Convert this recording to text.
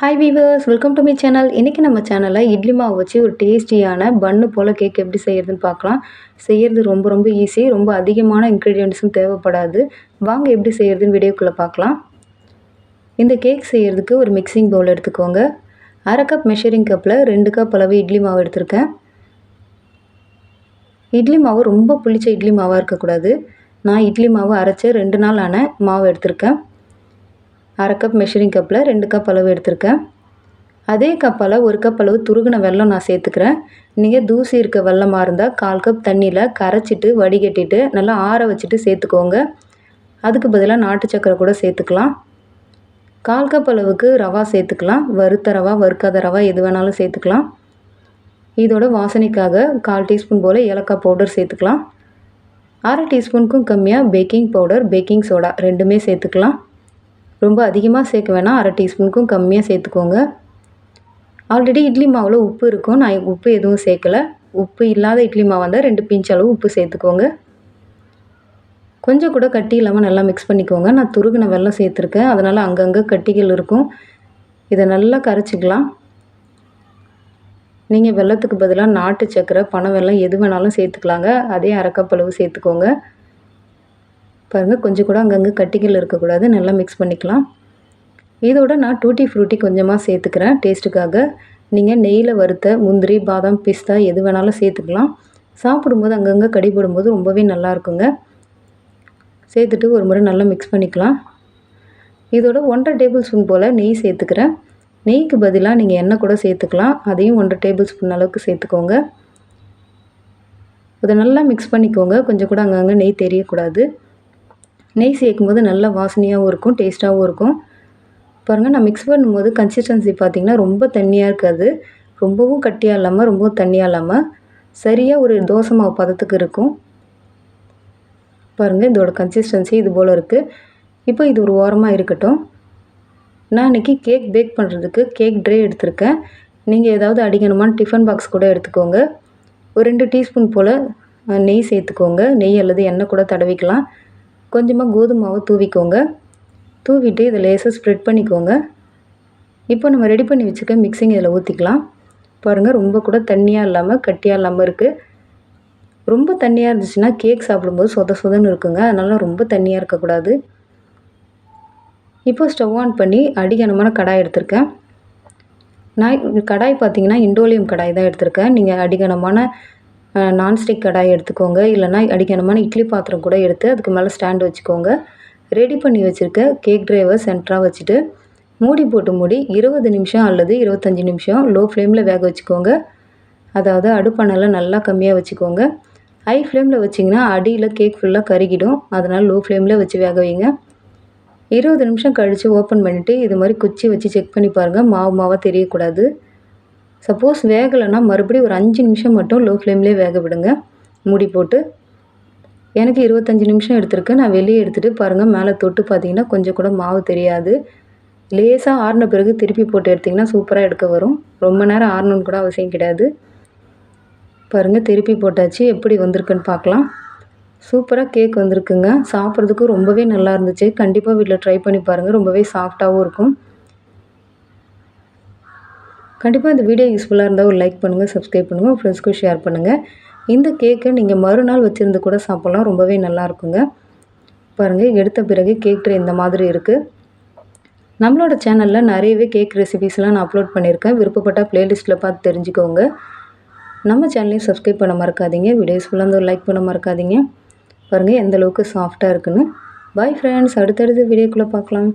Hi viewers welcome to my channel இன்றைக்கி நம்ம சேனலில் இட்லி மாவு வச்சு ஒரு டேஸ்டியான பன்னு போல் கேக் எப்படி செய்கிறதுன்னு பார்க்கலாம். செய்கிறது ரொம்ப ரொம்ப ஈஸி ரொம்ப அதிகமான இன்க்ரீடியன்ட்ஸும் தேவைப்படாது. வாங்க எப்படி செய்கிறதுன்னு வீடியோக்குள்ளே பார்க்கலாம். இந்த கேக் செய்கிறதுக்கு ஒரு மிக்சிங் பவுல் எடுத்துக்கோங்க. அரை கப் மெஷரிங் கப்பில் ரெண்டு கப் அளவு இட்லி மாவு எடுத்திருக்கேன். இட்லி மாவு ரொம்ப புளிச்ச இட்லி மாவாக இருக்கக்கூடாது. நான் இட்லி மாவு அரைச்ச ரெண்டு நாள் ஆன மாவு எடுத்திருக்கேன். அரை கப் மெஷரிங் கப்பில் ரெண்டு கப் அளவு எடுத்திருக்கேன். அதே கப்பில் ஒரு கப் அளவு துருகின வெல்லம் நான் சேர்த்துக்கிறேன். நீங்கள் தூசி இருக்க வெள்ளமாக இருந்தால் கால் கப் தண்ணியில் கரைச்சிட்டு வடிகட்டிட்டு நல்லா ஆற வச்சுட்டு சேர்த்துக்கோங்க. அதுக்கு பதிலாக நாட்டு சக்கரை கூட சேர்த்துக்கலாம். கால் கப் அளவுக்கு ரவா சேர்த்துக்கலாம். வறுத்த ரவா வறுக்காத ரவா எது வேணாலும் சேர்த்துக்கலாம். இதோட வாசனைக்காக கால் டீஸ்பூன் போல் ஏலக்காய் பவுடர் சேர்த்துக்கலாம். அரை டீஸ்பூனுக்கும் கம்மியாக பேக்கிங் பவுடர் பேக்கிங் சோடா ரெண்டுமே சேர்த்துக்கலாம். ரொம்ப அதிகமாக சேர்க்க வேணாம். அரை டீஸ்பூனுக்கும் கம்மியாக சேர்த்துக்கோங்க. ஆல்ரெடி இட்லி மாவில் உப்பு இருக்கும். நான் உப்பு எதுவும் சேர்க்கலை. உப்பு இல்லாத இட்லி மாவு வந்தால் ரெண்டு பிஞ்ச் அளவு உப்பு சேர்த்துக்கோங்க. கொஞ்சம் கூட கட்டி இல்லாமல் நல்லா மிக்ஸ் பண்ணிக்கோங்க. நான் துருகின வெள்ளம் சேர்த்துருக்கேன். அதனால் அங்கங்கே கட்டிகள் இருக்கும். இதை நல்லா கரைச்சிக்கலாம். நீங்கள் வெள்ளத்துக்கு பதிலாக நாட்டு சக்கரை பனை வெள்ளம் எது வேணாலும் சேர்த்துக்கலாங்க. அதே அரைக்கப்பளவு சேர்த்துக்கோங்க. பாருங்கள் கொஞ்சம் கூட அங்கங்கே கட்டிகள் இருக்கக்கூடாது. நல்லா மிக்ஸ் பண்ணிக்கலாம். இதோட நான் டூட்டி ஃப்ரூட்டி கொஞ்சமாக சேர்த்துக்கிறேன். டேஸ்ட்டுக்காக நீங்கள் நெய்யில் வறுத்த முந்திரி பாதாம் பிஸ்தா எது வேணாலும் சேர்த்துக்கலாம். சாப்பிடும்போது அங்கங்கே கடிபடும்போது ரொம்பவே நல்லா இருக்குங்க. சேர்த்துட்டு ஒரு முறை நல்லா மிக்ஸ் பண்ணிக்கலாம். இதோட ஒன்றரை டேபிள் ஸ்பூன் போல் நெய் சேர்த்துக்கிறேன். நெய்க்கு பதிலாக நீங்கள் எண்ணெய் கூட சேர்த்துக்கலாம். அதையும் ஒன்றரை டேபிள் ஸ்பூன் அளவுக்கு சேர்த்துக்கோங்க. அதை நல்லா மிக்ஸ் பண்ணிக்கோங்க. கொஞ்சம் கூட அங்கங்கே நெய் தெரியக்கூடாது. நெய் சேர்க்கும் போது நல்ல வாசனையாகவும் இருக்கும் டேஸ்ட்டாகவும் இருக்கும். பாருங்கள் நான் மிக்ஸ் பண்ணும்போது கன்சிஸ்டன்சி பார்த்திங்கன்னா ரொம்ப தண்ணியாக இருக்காது. ரொம்பவும் கட்டியாக இல்லாமல் ரொம்பவும் தண்ணியாக இல்லாமல் சரியாக ஒரு தோசை மாவு பதத்துக்கு இருக்கும். பாருங்கள் இதோட கன்சிஸ்டன்சி இது போல் இருக்குது இப்போ இது ஒரு ஓரமாக இருக்கட்டும். நான் இன்றைக்கி கேக் பேக் பண்ணுறதுக்கு கேக் ட்ரே எடுத்திருக்கேன். நீங்கள் ஏதாவது அடிக்கணுமான டிஃபன் பாக்ஸ் கூட எடுத்துக்கோங்க. ஒரு ரெண்டு டீஸ்பூன் போல் நெய் சேர்த்துக்கோங்க. நெய் அல்லது எண்ணெய் கூட தடவிக்கலாம். கொஞ்சமாக கோதுமாவை தூவிக்கோங்க. தூவிட்டு இதை லேசாக ஸ்ப்ரெட் பண்ணிக்கோங்க. இப்போ நம்ம ரெடி பண்ணி வச்சுக்க மிக்சிங் இதில் ஊற்றிக்கலாம் பாருங்கள் ரொம்ப கூட தண்ணியாக இல்லாமல் கட்டியாக இல்லாமல் இருக்குது ரொம்ப தண்ணியாக இருந்துச்சுன்னா கேக் சாப்பிடும்போது சொத சொதன்னு இருக்குங்க. அதனால் ரொம்ப தண்ணியாக இருக்கக்கூடாது. இப்போ ஸ்டவ் ஆன் பண்ணி அடிகனமான கடாய் எடுத்திருக்கேன். நான் கடாய் பார்த்தீங்கன்னா இண்டோலியம் கடாய் தான் எடுத்திருக்கேன். நீங்கள் அடிகனமான நான்ஸ்டிக் கடாய் எடுத்துக்கோங்க. இல்லைனா அடிக்கணுமான இட்லி பாத்திரம் கூட எடுத்து அதுக்கு மேலே ஸ்டாண்ட் வச்சுக்கோங்க. ரெடி பண்ணி வச்சுருக்க கேக் ட்ரைவை சென்டராக வச்சுட்டு மூடி போட்டு மூடி இருபது நிமிஷம் அல்லது இருபத்தஞ்சி நிமிஷம் லோ ஃப்ளேமில் வேக வச்சுக்கோங்க. அதாவது அடுப்பானெல்லாம் நல்லா கம்மியாக வச்சுக்கோங்க. ஹை ஃப்ளேமில் வச்சிங்கன்னா அடியில் கேக் ஃபுல்லாக கருகிடும். அதனால் லோ ஃப்ளேமில் வச்சு வேக வைங்க. இருபது நிமிஷம் கழித்து ஓப்பன் பண்ணிவிட்டு இது மாதிரி குச்சி வச்சு செக் பண்ணி பாருங்கள் மாவு மாவாக தெரியக்கூடாது. சப்போஸ் வேகலைன்னா மறுபடியும் ஒரு அஞ்சு நிமிஷம் மட்டும் லோ ஃப்ளேம்லேயே வேக விடுங்க. மூடி போட்டு. எனக்கு இருபத்தஞ்சி நிமிஷம் எடுத்திருக்கு. நான் வெளியே எடுத்துகிட்டு பாருங்கள் மேலே தொட்டு பார்த்தீங்கன்னா கொஞ்சம் கூட மாவு தெரியாது. லேசாக ஆறின பிறகு திருப்பி போட்டு எடுத்திங்கன்னா சூப்பராக எடுக்க வரும். ரொம்ப நேரம் ஆறணுன்னு கூட அவசியம் கிடையாது. பாருங்கள் திருப்பி போட்டாச்சு. எப்படி வந்திருக்குன்னு பார்க்கலாம். சூப்பராக கேக் வந்திருக்குங்க. சாப்பிட்றதுக்கும் ரொம்பவே நல்லா இருந்துச்சு. கண்டிப்பாக வீட்டில் ட்ரை பண்ணி பாருங்கள் ரொம்பவே சாஃப்டாகவும் இருக்கும். கண்டிப்பாக இந்த வீடியோ யூஸ்ஃபுல்லாக இருந்தால் ஒரு லைக் பண்ணுங்கள் சப்ஸ்கிரைப் பண்ணுங்கள் ஃப்ரெண்ட்ஸ்க்கும் ஷேர் பண்ணுங்கள் இந்த கேக்கை நீங்கள் மறுநாள் வச்சுருந்து கூட சாப்பிட்லாம் ரொம்பவே நல்லா இருக்குங்க. பாருங்கள் எடுத்த பிறகு கேக் ட்ரே இந்த மாதிரி இருக்குது நம்மளோட சேனலில் நிறையவே கேக் ரெசிபீஸ்லாம் நான் அப்லோட் பண்ணியிருக்கேன். விருப்பப்பட்ட ப்ளேலிஸ்ட்டில் பார்த்து தெரிஞ்சுக்கோங்க. நம்ம சேனலையும் சப்ஸ்கிரைப் பண்ண மறக்காதீங்க. வீடியோஸ் ஃபுல்லாக வந்து லைக் பண்ண மறக்காதீங்க. பாருங்கள் எந்த அளவுக்கு சாஃப்டாக இருக்குன்னு. பாய் ஃப்ரெண்ட்ஸ் அடுத்தடுத்து வீடியோக்குள்ளே பார்க்கலாம்.